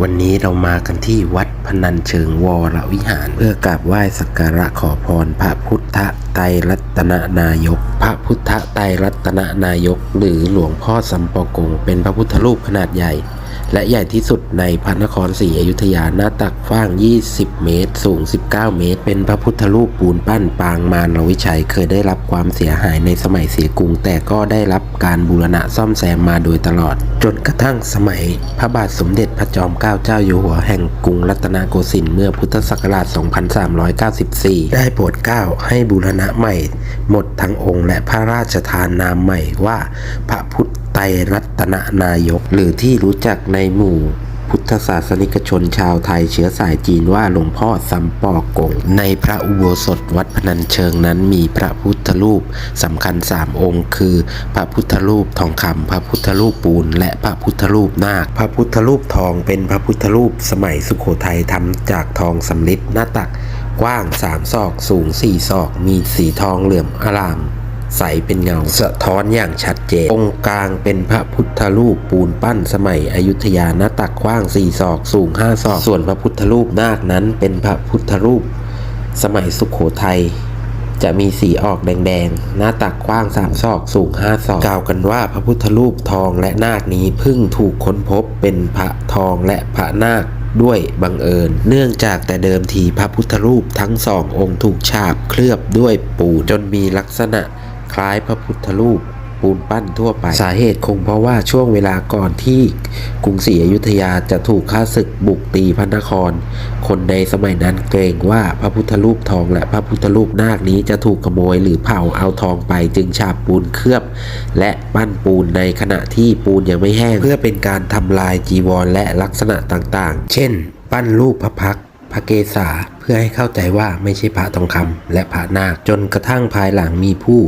วันนี้เรามากันที่วัดพนัญเชิงวรวิหาร เพื่อกราบไหว้สักการะขอพร พระพุทธไตรรัตนนายก พระพุทธไตรรัตนนายก หรือหลวงพ่อสัมปอกงเป็นพระพุทธรูปขนาดใหญ่ และใหญ่ที่สุดในพระนครศรีอยุธยาหน้าตักกว้าง 20 เมตร สูง 19 เมตร เป็นพระพุทธรูปปูนปั้นปางมารวิชัยเคยได้รับความเสียหายในสมัยเสียกรุง แต่ก็ได้รับการบูรณะซ่อมแซมมาโดยตลอด จนกระทั่งสมัย พระบาทสมเด็จพระจอมเกล้าเจ้าอยู่หัวแห่งกรุงรัตนโกสินทร์เมื่อพุทธศักราช 2394 ได้โปรดเกล้าให้บูรณะใหม่ หมดทั้งองค์และพระราชทานนามใหม่ว่าพระพุทธ ไตรรัตนนายก หรือที่รู้จักในหมู่พุทธศาสนิกชนชาวไทยเชื้อสายจีนว่าหลวงพ่อสัมปอกง ในพระอุโบสถวัดพนัญเชิงนั้นมีพระพุทธรูปสำคัญสามองค์ คือ พระพุทธรูปทองคำพระพุทธรูปปูน และพระพุทธรูปนาค พระพุทธรูปทองเป็นพระพุทธรูปสมัยสุโขทัยทำจากทองสำริดหน้าตักกว้างสามศอกสูงสี่ศอก มีสีทองเหลื่อมอาราม ใสเป็นเงา สะท้อนอย่างชัดเจน องค์กลางเป็นพระพุทธรูปปูนปั้นสมัยอยุธยาหน้าตักกว้างสี่ศอก สูงห้าศอก ส่วนพระพุทธรูปนาคนั้นเป็นพระพุทธรูป สมัยสุขโขทัยจะมีสีออกแดงๆ หน้าตักกว้างสามศอก สูงห้าศอก กล่าวกันว่าพระพุทธรูปทองและนาคนี้เพิ่งถูกค้นพบเป็นพระทองและพระนาคด้วยบังเอิญ เนื่องจากแต่เดิมทีพระพุทธรูปทั้งสององค์ถูกฉาบเคลือบด้วยปูจนมีลักษณะ คล้ายพระพุทธรูปปูนปั้นทั่วไป สาเหตุคงเพราะว่าช่วงเวลาก่อนที่กรุงศรีอยุธยาจะถูกข้าศึกบุกตีพระนคร คนในสมัยนั้นเกรงว่าพระพุทธรูปทองและพระพุทธรูปนาคนี้จะถูกขโมยหรือเผาเอาทองไปจึงฉาบปูนเคลือบ และปั้นปูนในขณะที่ปูนยังไม่แห้ง เพื่อเป็นการทำลายจีวรและลักษณะต่างๆ เช่น ปั้นรูปพระพักพระเกศาเพื่อให้เข้าใจว่าไม่ใช่พระทองคำและพระนาคจนกระทั่งภายหลังมีผู้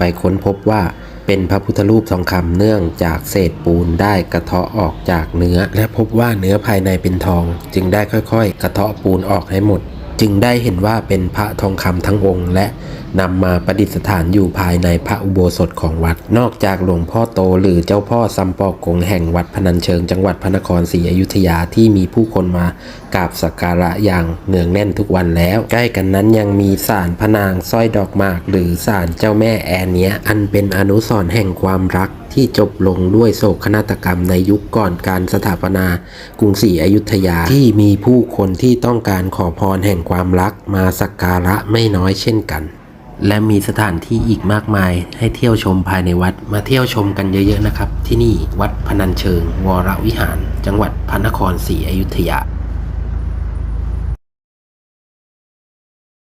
ไปค้นพบว่าเป็นพระพุทธรูปทองคำเนื่องจากเศษปูนได้กระเทาะออกจากเนื้อ และพบว่าเนื้อภายในเป็นทอง จึงได้ค่อยๆ กระเทาะปูนออกให้หมด จึงได้เห็นว่าเป็นพระทองคำทั้งองค์และนำมาประดิษฐานอยู่ภายในพระอุโบสถของวัด นอกจากหลวงพ่อโตหรือเจ้าพ่อซัมปอกงแห่งวัดพนัญเชิงจังหวัดพระนครศรีอยุธยาที่มีผู้คนมากราบสักการะอย่างเนืองแน่นทุกวันแล้ว ใกล้กันนั้นยังมีศาลพนางสร้อยดอกหมาก หรือศาลเจ้าแม่แอนเนียอันเป็นอนุสรณ์แห่งความรักที่จบลงด้วยโศกนาฏกรรมในยุคก่อนการสถาปนากรุงศรีอยุธยาที่มีผู้คนที่ต้องการขอพรแห่งความรักมาสักการะไม่น้อยเช่นกัน และมีสถานที่อีกมากมายให้เที่ยวชมภายในวัดมาเที่ยวชมกันเยอะๆนะครับ ที่นี่วัดพนัญเชิง วรวิหาร จังหวัดพระนครศรีอยุธยา